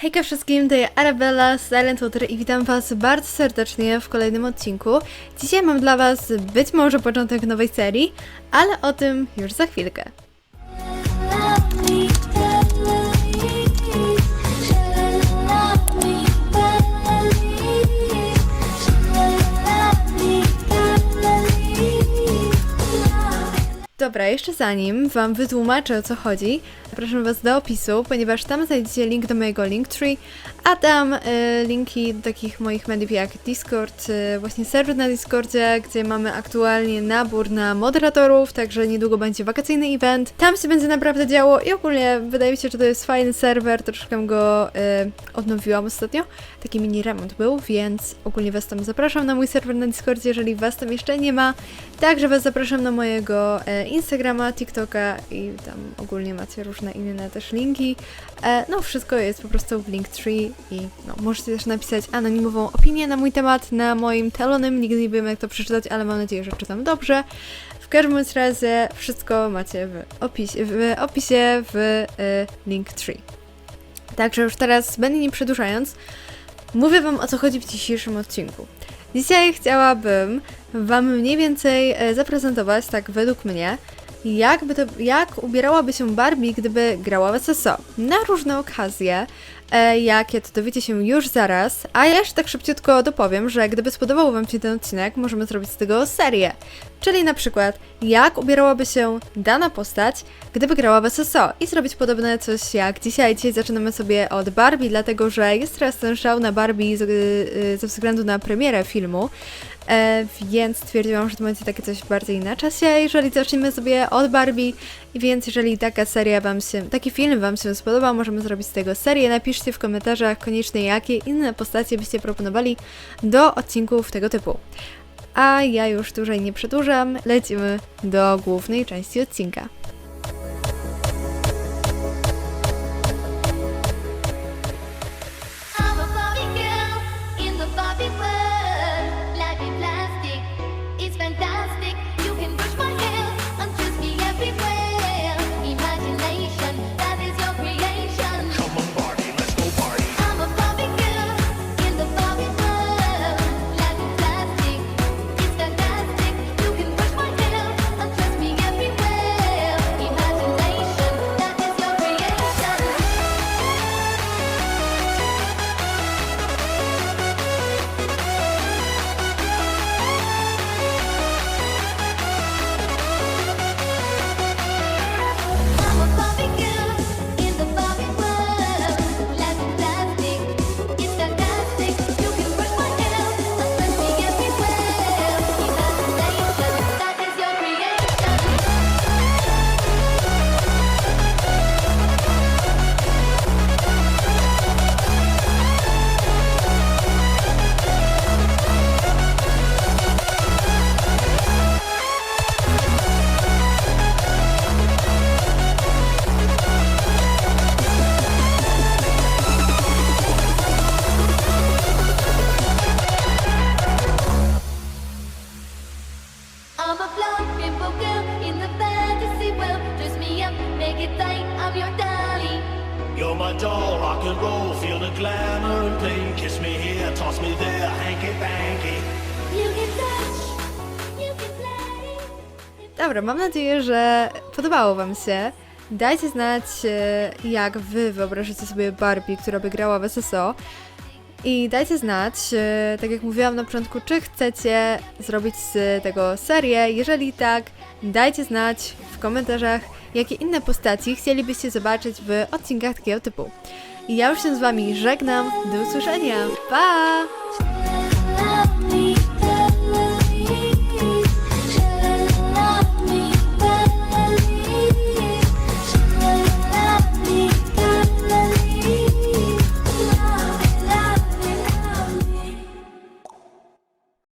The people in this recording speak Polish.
Hejka wszystkim, to ja Arabella z Silent Water i witam was bardzo serdecznie w kolejnym odcinku. Dzisiaj mam dla was być może początek nowej serii, ale o tym już za chwilkę. Dobra, jeszcze zanim wam wytłumaczę o co chodzi, zapraszam was do opisu, ponieważ tam znajdziecie link do mojego Linktree, a tam e, linki do takich moich mediów jak Discord, e, właśnie serwer na Discordzie, gdzie mamy aktualnie nabór na moderatorów, także niedługo będzie wakacyjny event. Tam się będzie naprawdę działo i ogólnie wydaje mi się, że to jest fajny serwer, troszkę go e, odnowiłam ostatnio. Taki mini remont był, więc ogólnie was tam zapraszam na mój serwer na Discordzie, jeżeli was tam jeszcze nie ma. Także was zapraszam na mojego e, Instagrama, TikToka i tam ogólnie macie różne inne też linki. E, no wszystko jest po prostu w Linktree i no, możecie też napisać anonimową opinię na mój temat na moim telonym. Nigdy nie wiem jak to przeczytać, ale mam nadzieję, że czytam dobrze. W każdym razie wszystko macie w opisie w, opisie w e, Linktree. Także już teraz, będę nie przedłużając, mówię Wam o co chodzi w dzisiejszym odcinku. Dzisiaj chciałabym Wam mniej więcej e, zaprezentować, tak według mnie, jak, by to, jak ubierałaby się Barbie, gdyby grała w SSO. Na różne okazje, e, jakie to dowiecie się już zaraz, a ja jeszcze tak szybciutko dopowiem, że gdyby spodobał Wam się ten odcinek, możemy zrobić z tego serię. Czyli na przykład, jak ubierałaby się dana postać, gdyby grała w SSO i zrobić podobne coś jak dzisiaj. Dzisiaj zaczynamy sobie od Barbie, dlatego że jest teraz ten szał na Barbie z, y, ze względu na premierę filmu. E, więc stwierdziłam, że to będzie takie coś bardziej na czasie, jeżeli zaczniemy sobie od Barbie. Więc jeżeli taka seria Wam się, taki film Wam się spodobał, możemy zrobić z tego serię. Napiszcie w komentarzach koniecznie, jakie inne postacie byście proponowali do odcinków tego typu. A ja już dłużej nie przedłużam, lecimy do głównej części odcinka. You're my doll, rock and roll, feel the glamour and play. Kiss me here, toss me there, hanky panky. You can touch, you can play. Dobra, mam nadzieję, że podobało Wam się. Dajcie znać, e, jak Wy wyobrażacie sobie Barbie, która by grała w SSO. I dajcie znać, e, tak jak mówiłam na początku, czy chcecie zrobić z tego serię. Jeżeli tak, dajcie znać w komentarzach, jakie inne postaci chcielibyście zobaczyć w odcinkach takiego typu. I ja już się z Wami żegnam. Do usłyszenia. Pa!